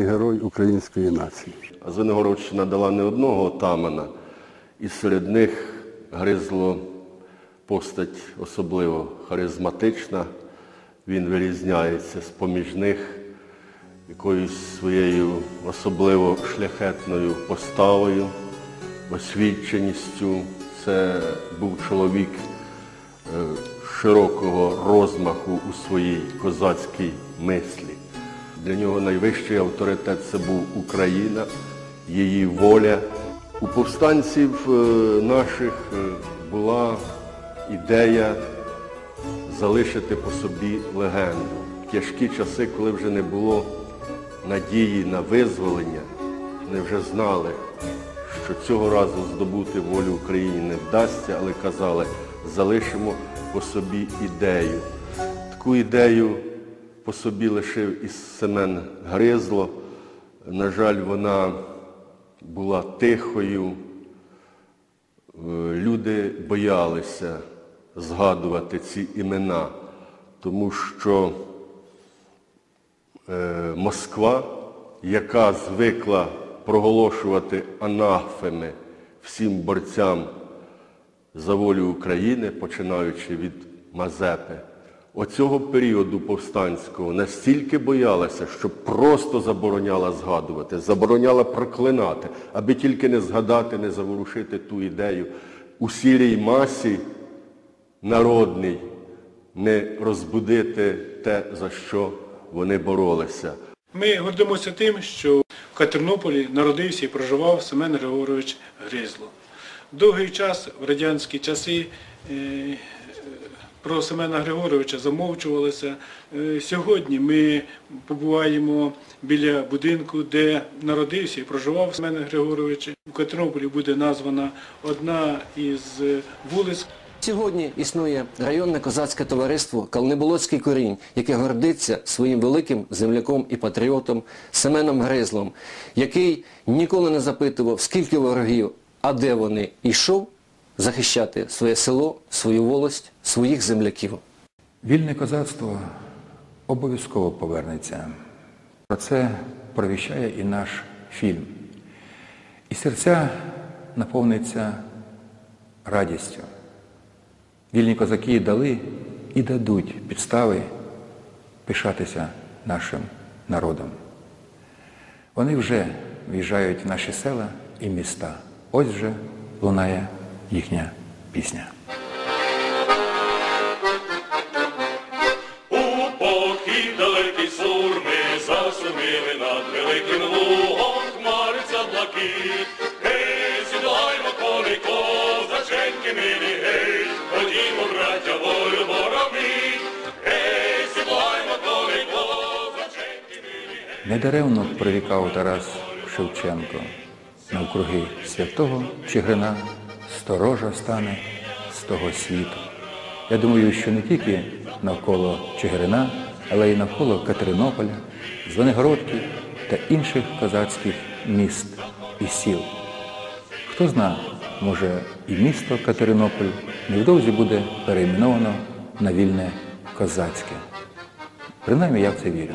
Герой української нації. Звенигородщина дала не одного отамана, і серед них гризло постать особливо харизматична. Він вирізняється з-поміж них якоюсь своєю особливо шляхетною поставою, освіченістю. Це був чоловік е, широкого розмаху у своїй козацькій мислі. Для нього найвищий авторитет це був Україна, її воля. У повстанців е, наших е, була ідея залишити по собі легенду. Тяжкі часи, коли вже не було надії на визволення, вони вже знали, що цього разу здобути волю Україні не вдасться, але казали, залишимо по собі ідею. Таку ідею по собі лишив і Семен Гризло. На жаль, вона була тихою. Е, Люди боялися згадувати ці імена, тому що е, Москва, яка звикла проголошувати анафеми всім борцям за волю України, починаючи від Мазепи, оцього періоду повстанського настільки боялася, що просто забороняла згадувати, забороняла проклинати, аби тільки не згадати, не заворушити ту ідею у сірій масі народний, не розбудити те, за що вони боролися. Ми гордимося тим, що в Катернополі народився і проживав Семен Григорович Гризло. Довгий час, в радянські часи, е, про Семена Григоровича замовчувалося. Е, Сьогодні ми побуваємо біля будинку, де народився і проживав Семен Григорович. У Катернополі буде названа одна із вулиць Сьогодні існує районне козацьке товариство Калнеболоцький корінь, яке гордиться своїм великим земляком і патріотом Семеном Гризлом, який ніколи не запитував, скільки ворогів, а де вони, йшов захищати своє село, свою волость, своїх земляків. Вільне козацтво обов'язково повернеться. Про це провіщає і наш фільм. І серця наповниться радістю. Вільні козаки дали і дадуть підстави пишатися нашим народом. Вони вже в'їжджають в наші села і міста. Ось вже лунає їхня пісня. У похід далекий сурми засумили над великим лугом хмариться блакит. Гей, сідлаймо коли козаченьки милі, гей, ходімо, браття, волю боронить. Гей, сідлаймо коли козаченьки милі, гей. Недаремно прорікав Тарас Шевченко. Навкруги святого Чигирина сторожа стане з того світу. Я думаю, що не тільки навколо Чигирина, але й навколо Катеринополя, Звенигородки та інших козацьких міст і сіл. Хто зна, може і місто Катеринополь невдовзі буде перейменовано на вільне козацьке. Принаймні я в це вірю.